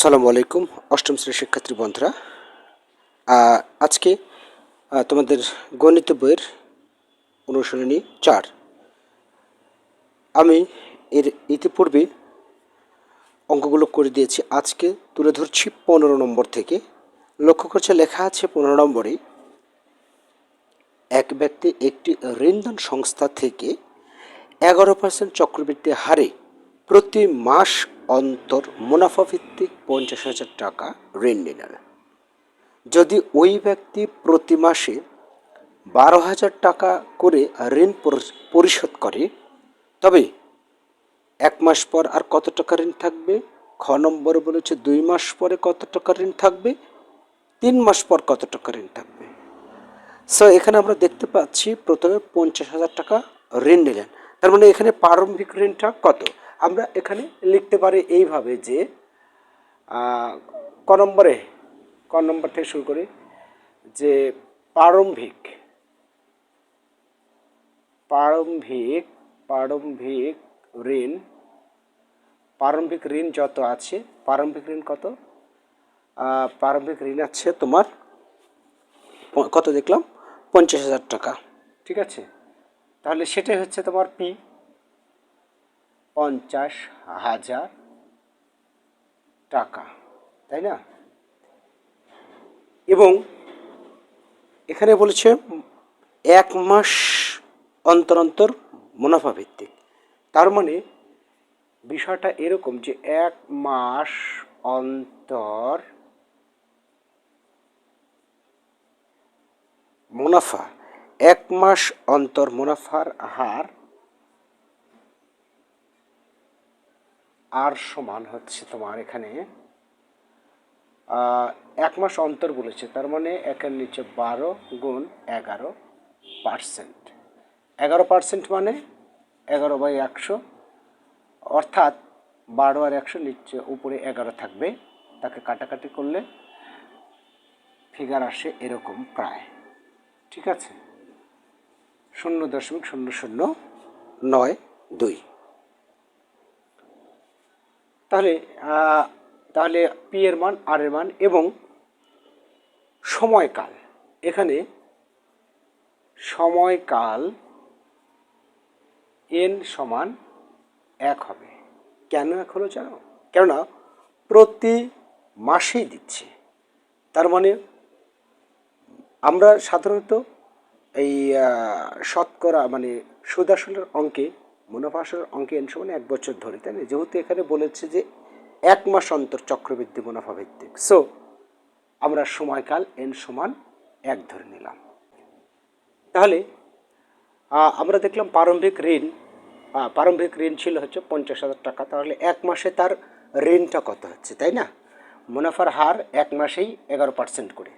সালামু আলাইকুম, অষ্টম শ্রেণির শিক্ষার্থী বন্ধুরা। আজকে তোমাদের গণিত বইয়ের অনুশীলনী চার। আমি এর ইতিপূর্বে অঙ্কগুলো করে দিয়েছি। আজকে তুলে ধরছি পনেরো নম্বর থেকে। লক্ষ্য করছে, লেখা আছে পনেরো নম্বরে, এক ব্যক্তি একটি ঋণদান সংস্থা থেকে এগারো পার্সেন্ট চক্রবৃদ্ধি হারে প্রতি মাস অন্তর মুনাফা ভিত্তিক পঞ্চাশ হাজার টাকা ঋণ নিলেন। যদি ওই ব্যক্তি প্রতি মাসে বারো হাজার টাকা করে ঋণ পরিশোধ করে, তবে এক মাস পর আর কত টাকা ঋণ থাকবে? খ নম্বরে বলেছে দুই মাস পরে কত টাকা ঋণ থাকবে? তিন মাস পর কত টাকা ঋণ থাকবে? সো এখানে আমরা দেখতে পাচ্ছি প্রথমে পঞ্চাশ হাজার টাকা ঋণ নিলেন। তার মানে এখানে প্রারম্ভিক ঋণটা কত? আমরা এখানে লিখতে পারি এইভাবে যে ক নম্বরে, ক নম্বর থেকে শুরু করি, যে প্রারম্ভিক প্রারম্ভিক প্রারম্ভিক ঋণ প্রারম্ভিক ঋণ যত আছে, প্রারম্ভিক ঋণ কত? প্রারম্ভিক ঋণ আছে তোমার কত দেখলাম? পঞ্চাশ হাজার টাকা। ঠিক আছে? তাহলে সেটাই হচ্ছে তোমার পি। পঞ্চাশ হাজার টাকা, তাই না? এবং এখানে বলেছে এক মাস অন্তর অন্তর মুনাফা ভিত্তিক। তার মানে বিষয়টা এরকম যে এক মাস অন্তর মুনাফা, এক মাস অন্তর মুনাফার হার আর সমান হচ্ছে তোমার এখানে এক মাস অন্তর বলেছে, তার মানে একের নিচে বারো গুণ এগারো পার্সেন্ট। এগারো পার্সেন্ট মানে এগারো বাই একশো, অর্থাৎ বারো আর একশো নিচে উপরে এগারো থাকবে, তাকে কাটাকাটি করলে ফিগার আসে এরকম প্রায়। ঠিক আছে? শূন্য দশমিক শূন্য শূন্য নয় দুই। তাহলে তাহলে পি এর মান আর এর মান এবং সময়কাল। এখানে সময়কাল এন সমান এক হবে। কেন এক হলো জানো? কেননা প্রতি মাসেই দিচ্ছে। তার মানে আমরা সাধারণত এই শতকরা মানে সুদ আসলের অঙ্কে মুনাফা আসলের অঙ্কে এন সমান এক বছর ধরে, তাই না? যেহেতু এখানে বলেছে যে এক মাস অন্তর চক্রবৃদ্ধি মুনাফা ভিত্তিক। সো আমরা সময়কাল এন সমান এক ধরে নিলাম। তাহলে আমরা দেখলাম প্রারম্ভিক ঋণ প্রারম্ভিক ঋণ ছিল হচ্ছে পঞ্চাশ হাজার টাকা। তাহলে এক মাসে তার ঋণটা কত হচ্ছে, তাই না? মুনাফার হার এক মাসেই এগারো পার্সেন্ট করে।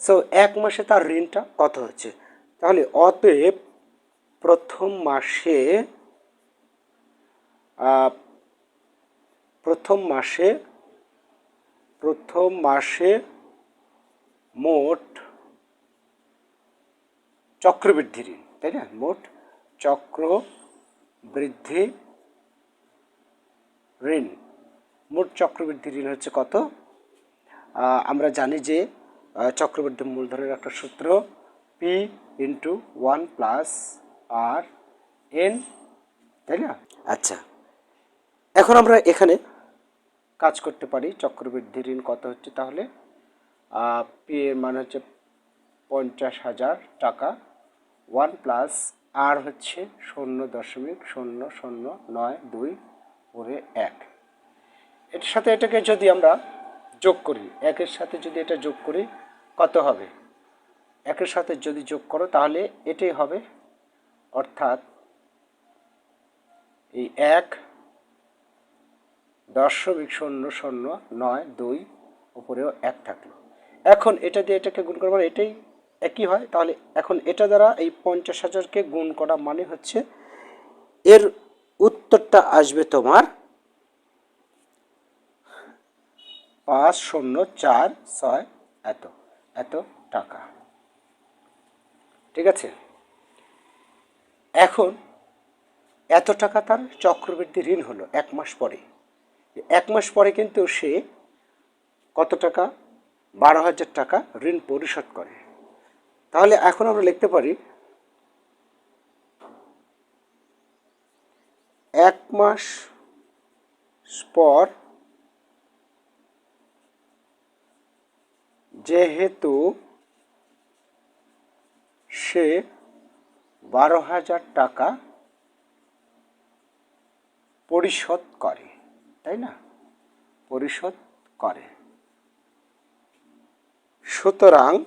সো এক মাসে তার ঋণটা কত হচ্ছে? তাহলে অতএব প্রথম মাসে প্রথম মাসে প্রথম মাসে মোট চক্রবৃদ্ধি ঋণ, তাই না? মোট চক্র বৃদ্ধি ঋণ। মোট চক্রবৃদ্ধি ঋণ হচ্ছে কত? আমরা জানি যে চক্রবৃদ্ধি মূলধনের একটা সূত্র P into one plus R N তাই না? আচ্ছা। এখন আমরা এখানে কাজ করতে পারি, চক্রবৃদ্ধি ঋণ কত হচ্ছে তাহলে? পি এর মান হচ্ছে পঞ্চাশ হাজার টাকা। ওয়ান প্লাস আর হচ্ছে শূন্য দশমিক শূন্য শূন্য নয় দুই করে এক। এটার সাথে এটাকে যদি আমরা যোগ করি, একের সাথে যদি এটা যোগ করি, কত হবে? একের সাথে যদি যোগ করো, তাহলে এটাই হবে অর্থাৎ এই এক দশমিক শূন্য শূন্য নয়, দুই, উপরেও এক থাকল। এখন এটা দিয়ে এটাকে গুণ করা মানে এটাই একই হয়। তাহলে এখন এটা দ্বারা এই পঞ্চাশ হাজারকে গুণ করা মানে হচ্ছে এর উত্তরটা আসবে তোমার পাঁচ শূন্য চার ছয় এত এত টাকা। ঠিক আছে? এখন এত টাকা তার চক্রবৃদ্ধি ঋণ হলো এক মাস পরে। এক মাস পরে কিন্তু সে কত টাকা? বারো হাজার টাকা ঋণ পরিশোধ করে। তাহলে এখন আমরা লিখতে পারি, এক মাস পর যেহেতু সে বারো হাজার টাকা পরিশোধ করে। তাই না? পরিশোধ করে। সুতরাং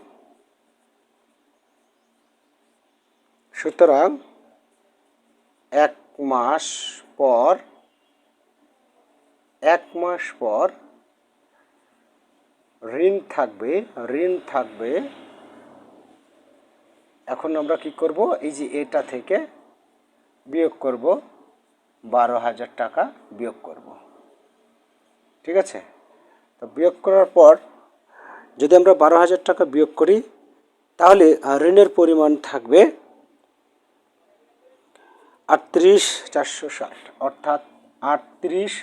সুতরাং এক মাস পর, এক মাস পর ঋণ থাকবে ঋণ থাকবে। এখন আমরা কি করব? এই যে এটা থেকে বিয়োগ করব, বারো হাজার টাকা বিয়োগ করব। ঠিক আছে? তো বিয়োগ করার পর যদি আমরা বারো হাজার টাকা বিয়োগ করি, তাহলে ঋণের পরিমাণ থাকবে আটত্রিশ চারশো ষাট, অর্থাৎ আটত্রিশ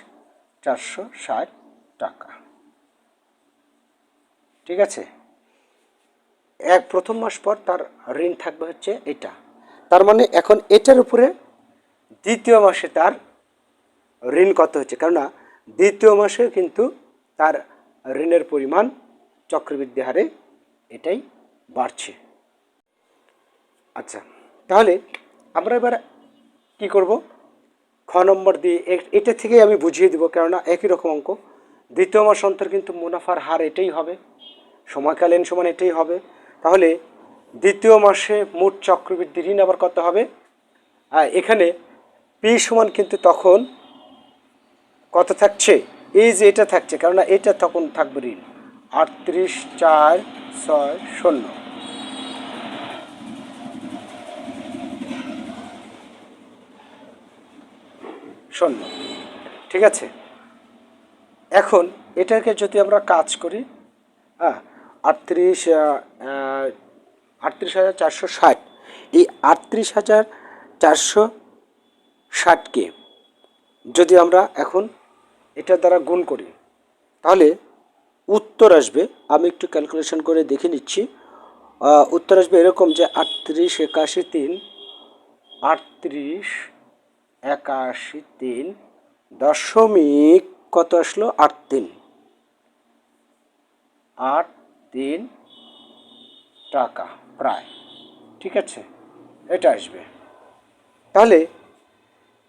চারশো ষাট টাকা। ঠিক আছে? এক প্রথম মাস পর তার ঋণ থাকবে হচ্ছে এটা। তার মানে এখন এটার উপরে দ্বিতীয় মাসে তার ঋণ কত হচ্ছে? কেননা দ্বিতীয় মাসে কিন্তু তার ঋণের পরিমাণ চক্রবৃদ্ধি হারে এটাই বাড়ছে। আচ্ছা তাহলে আমরা এবার কি করব? খ নম্বর দিয়ে এটা থেকেই আমি বুঝিয়ে দিব, কেননা একই রকম অঙ্ক। দ্বিতীয় মাস অন্তর কিন্তু মুনাফার হার এটাই হবে, সময়কালীন সমান এটাই হবে। তাহলে দ্বিতীয় মাসে মোট চক্রবৃদ্ধি ঋণ আবার কত হবে? এখানে পি সমান কিন্তু তখন কত থাকছে? এই যে এটা থাকছে, কেননা এটা তখন থাকবে ঋণ। আটত্রিশ চার ছয় শূন্য। শূন্য। ঠিক আছে? এখন এটাকে যদি আমরা কাজ করি হ্যাঁ আটত্রিশ আটত্রিশ হাজার চারশো ষাট। এই আটত্রিশ হাজার চারশো ষাটকে যদি আমরা এখন এটার দ্বারা গুণ করি, তাহলে উত্তর আসবে, আমি একটু ক্যালকুলেশন করে দেখে নিচ্ছি। উত্তর আসবে এরকম যে আটত্রিশ একাশি তিন, আটত্রিশ একাশি তিন দশমিক কত আসলো? আট তিন। আট তিন টাকা প্রায়। ঠিক আছে? এটা আসবে। তাহলে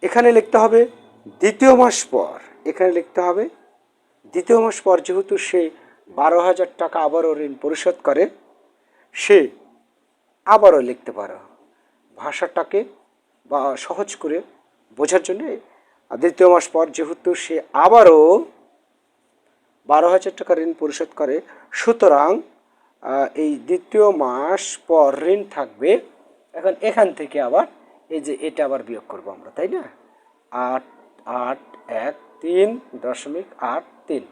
এখানে লিখতে হবে দ্বিতীয় মাস পর, এখানে লিখতে হবে, দ্বিতীয় মাস পর যেহেতু সে বারো হাজার টাকা আবারও ঋণ পরিশোধ করে, সে আবারও লিখতে পারো। ভাষাটাকে বা সহজ করে বোঝার জন্য দ্বিতীয় মাস পর যেহেতু সে আবারও বারো হাজার টাকা ঋণ পরিশোধ করে, সুতরাং এই দ্বিতীয় মাস পর ঋণ থাকবে। এখন এখান থেকে আবার এই যে এটা আবার বিয়োগ করব আমরা, তাই না? আট আট এক তিন দশমিক আট তিন।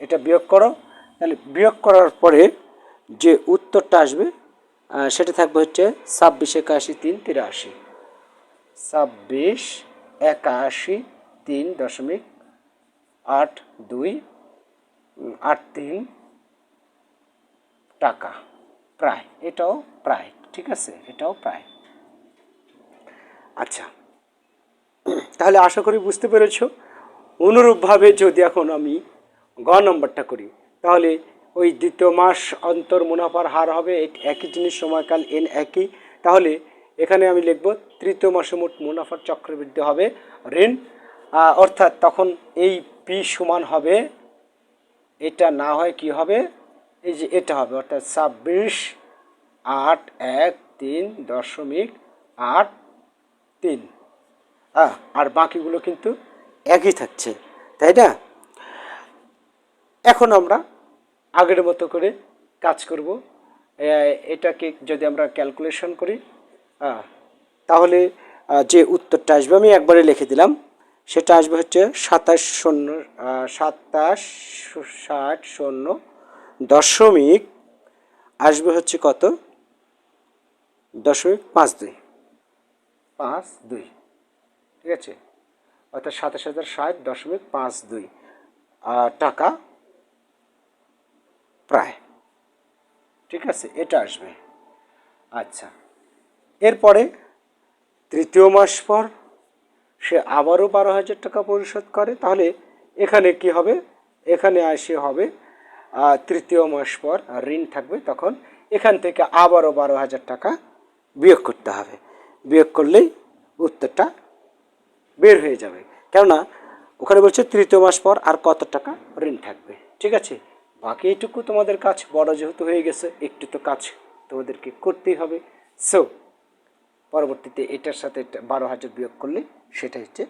এটা বিয়োগ করো। তাহলে বিয়োগ করার পরে যে উত্তরটা আসবে সেটা থাকবে হচ্ছে ছাব্বিশ একাশি তিন তিরাশি। ছাব্বিশ একাশি তিন দশমিক আট দুই আট তিন টাকা। প্রায়, এটাও প্রায়, ঠিক আছে? এটাও প্রায়। আচ্ছা তাহলে আশা করি বুঝতে পেরেছ। অনুরূপভাবে যদি এখন আমি গ নম্বরটা করি, তাহলে ওই দ্বিতীয় মাস অন্তর মুনাফার হার হবে একই জিনিস, সময়কাল এন একই। তাহলে এখানে আমি লিখব, তৃতীয় মাসে মোট মুনাফার চক্রবৃদ্ধি হবে ঋণ অর্থাৎ তখন এই পি সমান হবে, এটা না হয় কি হবে? এই যে এটা হবে, অর্থাৎ ছাব্বিশ, আট, এক, তিন, দশমিক আট, তিন। হ্যাঁ আর বাকিগুলো কিন্তু একই থাকছে, তাই না? এখন আমরা আগের মতো করে কাজ করব। এটাকে যদি আমরা ক্যালকুলেশন করি তাহলে যে উত্তরটা আসবে, আমি একবারে লিখে দিলাম। সেটা আসবে হচ্ছে সাতাশ শূন্য সাতাশ ষাট শূন্য দশমিক, আসবে হচ্ছে কত? দশমিক পাঁচ দুই। পাঁচ দুই। ঠিক আছে? অর্থাৎ সাতাশ হাজার ষাট দশমিক পাঁচ দুই। টাকা প্রায়। ঠিক আছে? এটা আসবে। আচ্ছা। এরপরে তৃতীয় মাস পর সে আবারও বারো হাজার টাকা পরিশোধ করে। তাহলে এখানে কি হবে? এখানে আসে হবে তৃতীয় মাস পর ঋণ থাকবে। তখন এখান থেকে আবারও বারো হাজার টাকা বিয়োগ করতে হবে। বিয়োগ করলেই উত্তরটা বের হয়ে যাবে। কেননা, ওখানে বলছে তৃতীয় মাস পর আর কত টাকা ঋণ থাকবে। ঠিক আছে? বাকি এইটুকু তোমাদের কাজ বড় যেহেতু হয়ে গেছে, একটু তো কাজ তোমাদেরকে করতেই হবে। সো পরবর্তীতে এটার সাথে বারো হাজার বিয়োগ করলে সেটা হচ্ছে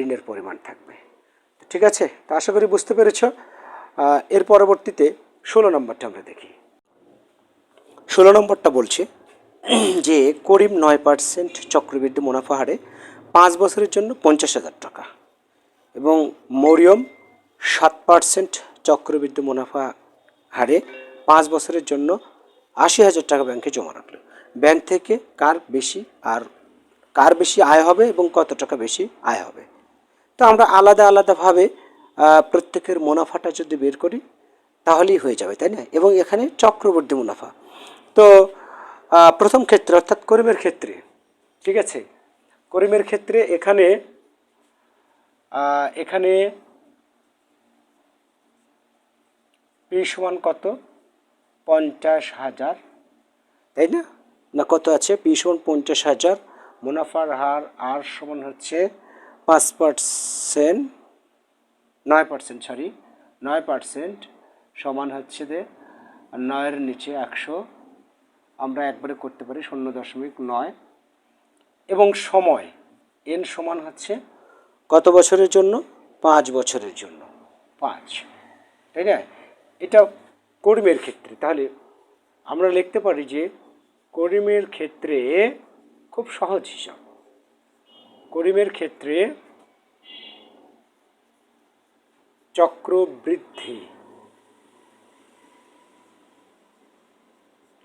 ঋণের পরিমাণ থাকবে। ঠিক আছে? তা আশা করি বুঝতে পেরেছ। এর পরবর্তীতে ষোলো নম্বরটা আমরা দেখি। ষোলো নম্বরটা বলছে যে করিম নয় পার্সেন্ট চক্রবৃদ্ধি মুনাফা হারে পাঁচ বছরের জন্য পঞ্চাশ হাজার টাকা। এবং মরিয়ম সাত পার্সেন্ট চক্রবৃদ্ধি মুনাফা হারে পাঁচ বছরের জন্য আশি হাজার টাকা ব্যাংকে জমা রাখল। ব্যাংক থেকে কার বেশি আর কার বেশি আয় হবে এবং কত টাকা বেশি আয় হবে? তো আমরা আলাদা আলাদাভাবে প্রত্যেকের মুনাফাটা যদি বের করি, তাহলেই হয়ে যাবে, তাই না? এবং এখানে চক্রবর্তী মুনাফা। তো প্রথম ক্ষেত্রে অর্থাৎ করিমের ক্ষেত্রে, ঠিক আছে? করিমের ক্ষেত্রে এখানে এখানে পি সমান কত? পঞ্চাশ হাজার। তাই না? না, কত আছে? পি সমান পঞ্চাশ হাজার। মুনাফার হার আর সমান হচ্ছে পাঁচ পার্সেন্ট, নয় পার্সেন্ট সরি নয় পার্সেন্ট সমান হচ্ছে যে নয়ের নিচে একশো। আমরা একবারে করতে পারি শূন্য দশমিক নয়। এবং সময় এন সমান হচ্ছে কত বছরের জন্য? পাঁচ বছরের জন্য। পাঁচ। তাই না? এটা করিমের ক্ষেত্রে। তাহলে আমরা লিখতে পারি যে করিমের ক্ষেত্রে খুব সহজ হিসাব। করিমের ক্ষেত্রে চক্রবৃদ্ধি।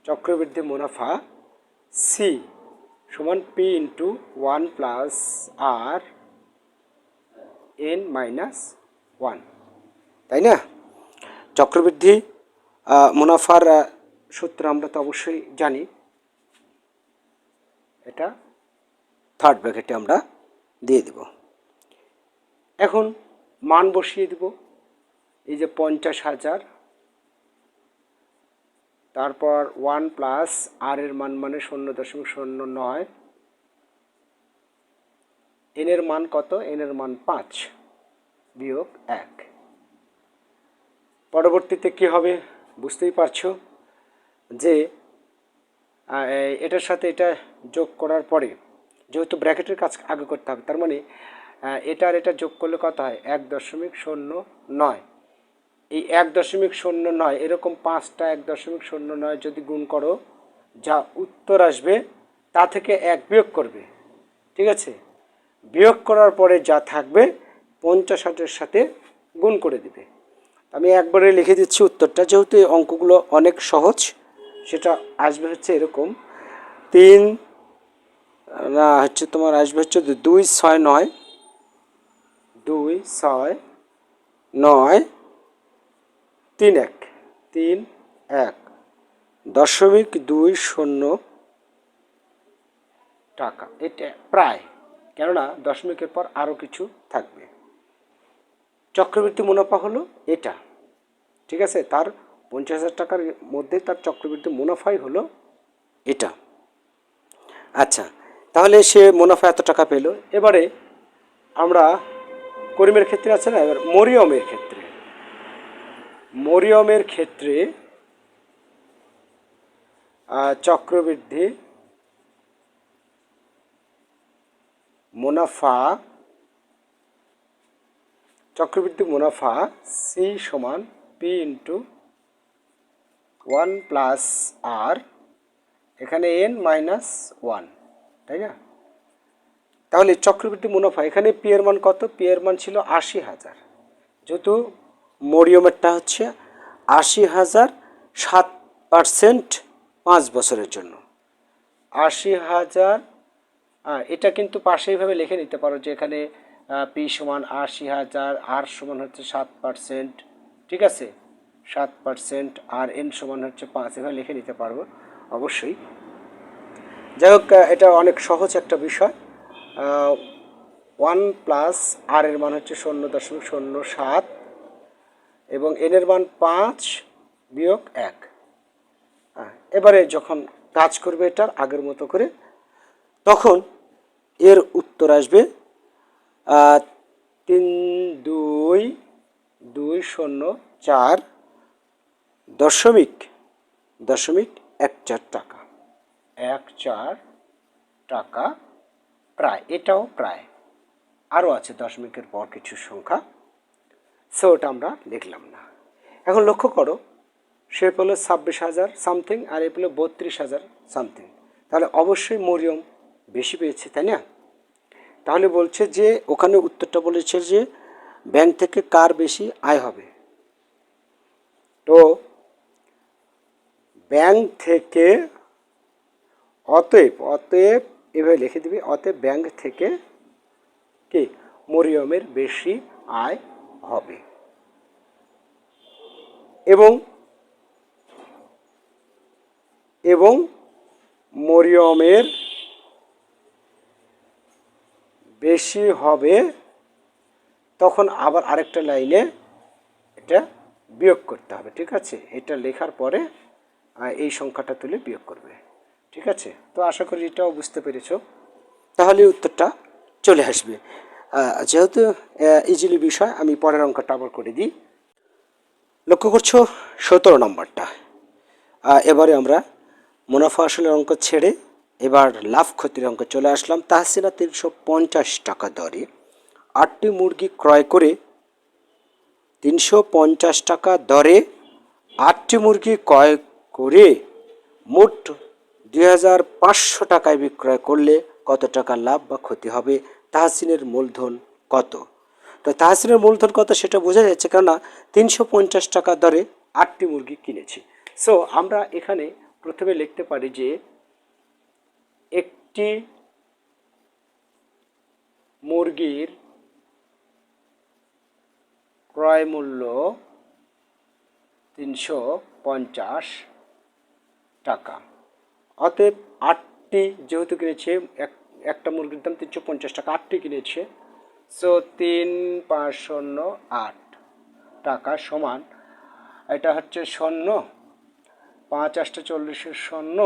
চক্রবৃদ্ধি মুনাফা সি সমান P into one plus R N minus one তাই না? চক্রবৃদ্ধি মুনাফার সূত্র আমরা তো অবশ্যই জানি। এটা থার্ড ব্র্যাকেটে আমরা দিয়ে দিব। এখন মান বসিয়ে দিব। এই যে পঞ্চাশ হাজার তারপর ওয়ান প্লাস আর এর মান মানে শূন্য দশমিক শূন্য নয়। এনের মান কত? এনের মান পাঁচ বিয়োগ এক। পরবর্তীতে কি হবে? বুঝতেই পারছ যে এটার সাথে এটা যোগ করার পরে যেহেতু ব্র্যাকেটের কাজ আগে করতে হবে, তার মানে এটা আর এটা যোগ করলে কত হয়? এক দশমিক শূন্য নয়। এই এক দশমিক শূন্য নয়, এরকম পাঁচটা এক দশমিক শূন্য নয় যদি গুণ করো, যা উত্তর আসবে, তা থেকে এক বিয়োগ করবে, ঠিক আছে? বিয়োগ করার পরে যা থাকবে, পঞ্চাশ হাজারের সাথে গুণ করে দিবে। আমি একবারে লিখে দিচ্ছি উত্তরটা, যেহেতু এই অঙ্কগুলো অনেক সহজ, সেটা আসবে হচ্ছে এরকম, তিন, না, হচ্ছে তোমার আসবে হচ্ছে দুই, ছয়, নয়, দুই, ছয়, নয় তিন এক। তিন এক। দশমিক দুই শূন্য টাকা। এটা প্রায়। কেননা দশমিকের পর আরও কিছু থাকবে। চক্রবৃদ্ধি মুনাফা হলো এটা। ঠিক আছে? তার পঞ্চাশ হাজার টাকার মধ্যে তার চক্রবৃদ্ধি মুনাফাই হলো এটা। আচ্ছা তাহলে সে মুনাফা এত টাকা পেল। এবারে আমরা করিমের ক্ষেত্রে আছে না? এবার মরিয়মের ক্ষেত্রে। মরিয়মের ক্ষেত্রে চক্রবৃদ্ধি, মুনাফা চক্রবৃদ্ধি, মুনাফা সি সমান P into one plus R এখানে এন মাইনাস ওয়ান তাই না? তাহলে চক্রবৃদ্ধি, মুনাফা, এখানে পি মান কত? পি মান ছিল আশি হাজার। যেহেতু মরিয়মেরটা হচ্ছে আশি হাজার সাত পার্সেন্ট পাঁচ বছরের জন্য। আশি হাজার এটা কিন্তু পাশেইভাবে লিখে নিতে পারো যে এখানে পি সমান আশি হাজার আর সমান হচ্ছে সাত পার্সেন্ট, ঠিক আছে? সাত পার্সেন্ট আর এন সমান হচ্ছে পাঁচ, এভাবে লিখে নিতে পারব, অবশ্যই। যাই হোক এটা অনেক সহজ একটা বিষয়। ওয়ান প্লাস আর এর মান হচ্ছে শূন্য দশমিক শূন্য সাত এবং এন এর মান পাঁচ বিয়োগ এক। এবারে যখন কাজ করবে এটার আগের মতো করে, তখন এর উত্তর আসবে তিন, দুই দুই, শূন্য, চার দশমিক দশমিক এক চার টাকা। এক চার টাকা প্রায়, এটাও প্রায়। আরও আছে দশমিকের পর কিছু সংখ্যা। সো ওটা আমরা লিখলাম না। এখন লক্ষ্য করো, সে পেল ছাব্বিশ হাজার সামথিং আর এ পেল বত্রিশ হাজার সামথিং তাহলে অবশ্যই মরিয়ম বেশি পেয়েছে, তাই না? তাহলে বলছে যে, ওখানে উত্তরটা বলেছে যে, ব্যাংক থেকে কার বেশি আয় হবে? তো, ব্যাংক থেকে অতএব অতএব এভাবে লিখে দিবি, অতএব ব্যাংক থেকে কি? মরিয়মের বেশি আয় হবে। এবং এবং মরিয়মের বেশি হবে, তখন আবার আরেকটা লাইনে এটা বিয়োগ করতে হবে, ঠিক আছে? এটা লেখার পরে এই সংখ্যাটা তুলে বিয়োগ করবে, ঠিক আছে? তো আশা করি এটাও বুঝতে পেরেছ। তাহলে উত্তরটা চলে আসবে। যেহেতু ইজিলি বিষয়, আমি পরের অঙ্কটা আবার করে দিই। লক্ষ্য করছ, সতেরো নম্বরটা। এবারে আমরা মুনাফা আসলের অঙ্ক ছেড়ে এবার লাভ ক্ষতির অঙ্ক চলে আসলাম। তাহসিনা তিনশো পঞ্চাশ টাকা দরে। আটটি মুরগি ক্রয় করে তিনশো পঞ্চাশ টাকা দরে আটটি মুরগি ক্রয় করে মোট দুই হাজার পাঁচশো টাকায় বিক্রয় করলে কত টাকা লাভ বা ক্ষতি হবে তাহসিনের মূলধন কত? তো তাহসিনের মূলধন কত সেটা বোঝা যাচ্ছে কেননা তিনশো পঞ্চাশ টাকা দরে আটটি মুরগি কিনেছি। সো আমরা এখানে প্রথমে লিখতে পারি যে একটি মুরগির ক্রয় মূল্য তিনশো পঞ্চাশ টাকা। অতএব আটটি যেহেতু কিনেছে, এক একটা মুরগির দাম তিনশো পঞ্চাশ টাকা, আটটি কিনেছে। সো, তিন, পাঁচ, শূন্য, আট টাকা সমান। এটা হচ্ছে শূন্য, পাঁচ আটটা চল্লিশের শূন্য,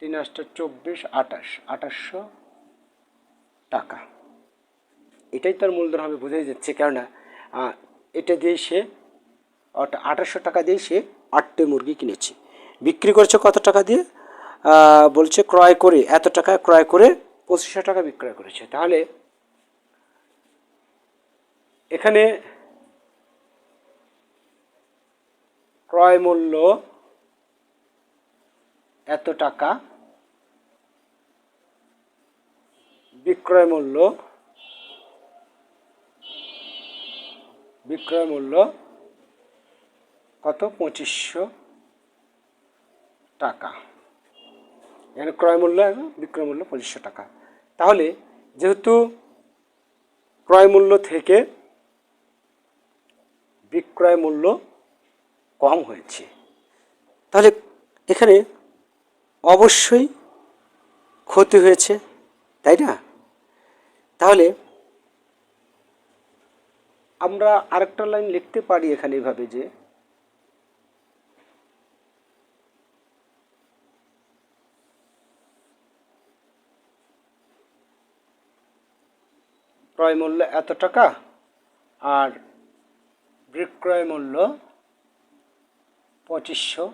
তিন আটটা চব্বিশ, আঠাশ, আঠাশশো টাকা। এটাই তার মূলধন হবে, বোঝাই যাচ্ছে। কেননা এটা দিয়ে সে আঠাশশো টাকা দিয়ে সে আটটি মুরগি কিনেছে। বিক্রি করেছে কত টাকা দিয়ে? বলছে ক্রয় করে, এত টাকা ক্রয় করে পঁচিশশো টাকা বিক্রয় করেছে। তাহলে এখানে ক্রয় মূল্য এত টাকা, বিক্রয় মূল্য বিক্রয় মূল্য কত? পঁচিশশো টাকা। এখানে ক্রয় মূল্য এবং বিক্রয় মূল্য পঁচিশশো টাকা। তাহলে যেহেতু ক্রয় মূল্য থেকে বিক্রয় মূল্য কম হয়েছে, তাহলে এখানে অবশ্যই ক্ষতি হয়েছে, তাই না? তাহলে আমরা আরেকটা লাইন লিখতে পারি এখানে এভাবে যে ক্রয় মূল্য এত টাকা? আর বিক্রয় মূল্য পঁচিশশো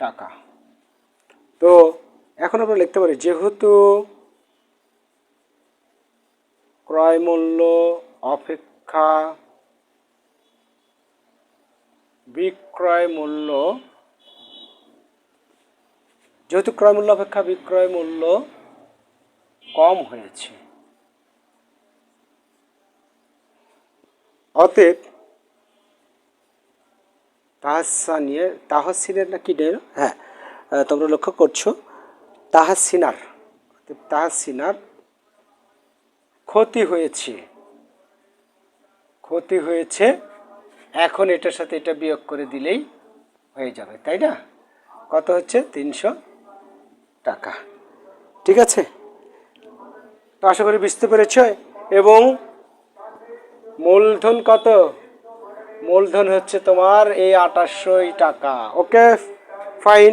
টাকা। তো এখন আমরা লিখতে পারি, যেহেতু ক্রয় মূল্য অপেক্ষা বিক্রয় মূল্য, যেহেতু ক্রয় মূল্য অপেক্ষা বিক্রয় মূল্য কম হয়েছে অতএব তাহাসানিয়ে তাহসিনের না কি হ্যাঁ তোমরা লক্ষ্য করছ তাহাসিনার তাহাসিনার ক্ষতি হয়েছে। ক্ষতি হয়েছে, এখন এটার সাথে এটা বিয়োগ করে দিলেই হয়ে যাবে, তাই না? কত হচ্ছে? তিনশো টাকা। ঠিক আছে? তো আশা করি বুঝতে পেরেছ? এবং মূলধন কত? মূলধন হচ্ছে তোমার এই আঠাশশোই টাকা। Okay fine